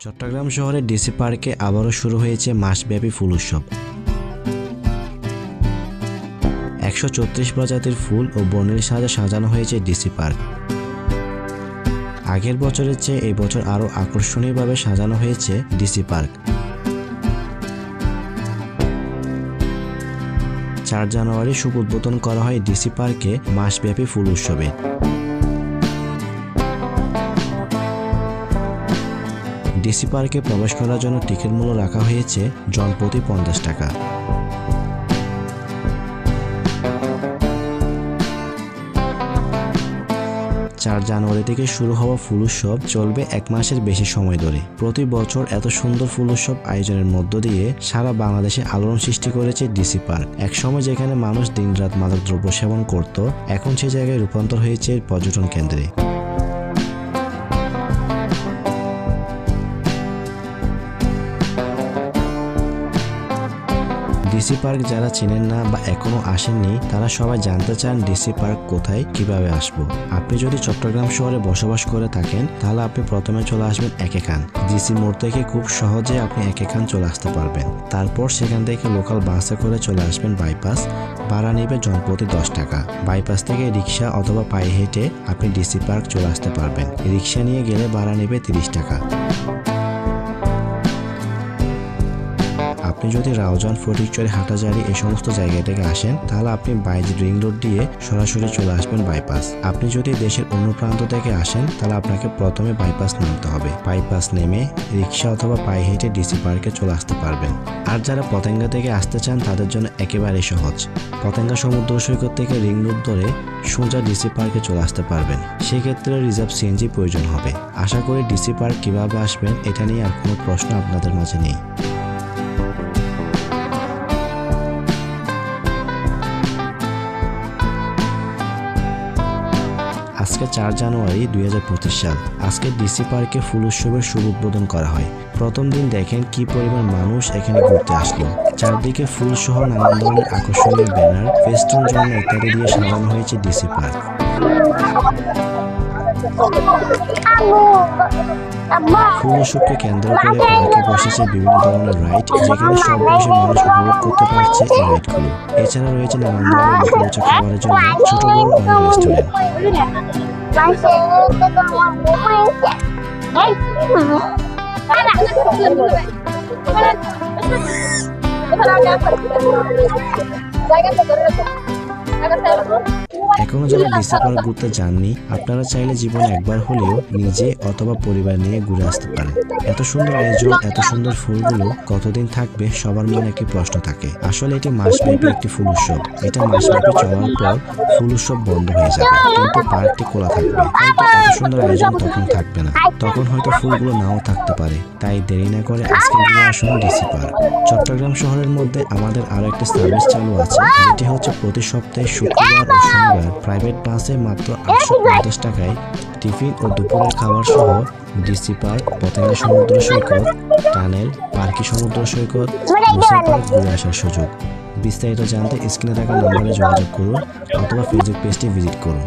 চট্টগ্রাম শহরের ডিসি পার্কে আবারও শুরু হয়েছে মাসব্যাপী ফুল উৎসব। একশো চৌত্রিশ প্রজাতির ফুল ও বনের সাজে সাজানো হয়েছে ডিসি পার্ক। আগের বছরের চেয়ে এই বছর আরও আকর্ষণীয়ভাবে সাজানো হয়েছে ডিসি পার্ক। চার জানুয়ারি শুভ উদ্বোধন করা হয় ডিসি পার্কে মাসব্যাপী ফুল উৎসবে। ডিসি পার্কে প্রবেশ করার জন্য টিকিট মূল্য রাখা হয়েছে জনপ্রতি পঞ্চাশ টাকা। চার জানুয়ারি থেকে শুরু হওয়া ফুল উৎসব চলবে এক মাসের বেশি সময় ধরে। প্রতি বছর এত সুন্দর ফুল উৎসব আয়োজনের মধ্য দিয়ে সারা বাংলাদেশে আলোড়ন সৃষ্টি করেছে ডিসি পার্ক। একসময় যেখানে মানুষ দিনরাত মাদক দ্রব্য সেবন করত, এখন সে জায়গায় রূপান্তর হয়েছে পর্যটন কেন্দ্রে। ডিসি পার্ক যারা চেনেন না বা এখনও আসেননি, তারা সবাই জানতে চান ডিসি পার্ক কোথায়, কীভাবে আসব। আপনি যদি চট্টগ্রাম শহরে বসবাস করে থাকেন, তাহলে আপনি প্রথমে চলে আসবেন একেখান ডিসি মোড় থেকে খুব সহজে আপনি একেখান চলে আসতে পারবেন। তারপর সেখান থেকে লোকাল বাসে করে চলে আসবেন বাইপাস, ভাড়া নেবে জনপ্রতি দশ টাকা। বাইপাস থেকে রিক্সা অথবা পায়ে হেঁটে আপনি ডিসি পার্ক চলে আসতে পারবেন। রিক্সা নিয়ে গেলে ভাড়া নেবে তিরিশ টাকা। আপনি যদি রাউজান, ফটিকচুরি, হাটাজারি এই সমস্ত জায়গা থেকে আসেন, তাহলে আপনি বাইজ রিং রোড দিয়ে সরাসরি চলে আসবেন বাইপাস। আপনি যদি দেশের অন্য প্রান্ত থেকে আসেন, তাহলে আপনাকে প্রথমে বাইপাস নামতে হবে। বাইপাস নেমে রিক্সা অথবা পায়ে হেঁটে ডিসি পার্কে চলে আসতে পারবেন। আর যারা পতেঙ্গা থেকে আসতে চান, তাদের জন্য একেবারে সহজ। পতেঙ্গা সমুদ্র সৈকত থেকে রিং রোড ধরে সোজা ডিসি পার্কে চলে আসতে পারবেন। সেক্ষেত্রে রিজার্ভ সিএনজি প্রয়োজন হবে। আশা করি ডিসি পার্ক কীভাবে আসবেন, এটা নিয়ে আর কোনো প্রশ্ন আপনাদের মাঝে নেই। আজকে চার জানুয়ারি দুই হাজার পঁচিশ সাল। আজকে ডিসি পার্কে ফুল উৎসবের শুভ উদ্বোধন করা হয়। প্রথম দিন দেখেন কি পরিমাণ মানুষ এখানে ঘুরতে আসলো চারদিকে ফুল সহ নানান ধরনের আকর্ষণীয় ব্যানার, ফেস্টুন জন্য ইত্যাদি দিয়ে সাজানো হয়েছে ডিসি পার্ক। উৎসবকে কেন্দ্র করে পার্কে বসেছে বিভিন্ন ধরনের রাইড যেখানে সব বয়সের মানুষ উপভোগ করতে পারছে এই রাইডগুলো। এছাড়া রয়েছে নানান ধরনের মুখরোচক খাবারের জন্য ছোট বড় অনেক রেস্টুরেন্ট এখনও যারা ডিসি পার্ক ঘুরতে যাননি, আপনারা চাইলে জীবনে একবার হলেও নিজে অথবা পরিবার নিয়ে ঘুরে আসতে পারেন। এত সুন্দর আয়োজন, এত সুন্দর ফুলগুলো কতদিন থাকবে সবার মনে একটি প্রশ্ন থাকে। আসলে এটি মাসব্যাপী একটি ফুল উৎসব। এটা মাসব্যাপী চলার পর ফুল উৎসব বন্ধ হয়ে যাবে। কিন্তু পার্কটি খোলা থাকবে। কিন্তু এত সুন্দর আয়োজন তখন থাকবে না। তখন হয়তো ফুলগুলো নাও থাকতে পারে। তাই দেরি না করে আজকে নিয়ে আসুন ডিসি পার্ক। চট্টগ্রাম শহরের মধ্যে আমাদের আরও একটা সার্ভিস চালু আছে। যেটি হচ্ছে প্রতি সপ্তাহে শুক্রবার ও শনিবার প্রাইভেট বাসে মাত্র আটশো পঞ্চাশ টাকায় টিফিন ও দুপুরের খাবার সহ ডিসি পার্ক পতেঙ্গা সমুদ্র সৈকত টানেল পার্কি সমুদ্র সৈকত মুসা পার্ক ঘুরে আসার সুযোগ। বিস্তারিত জানতে স্ক্রিনে থাকা নম্বরে যোগাযোগ করুন অথবা ফেসবুক পেজটি ভিজিট করুন।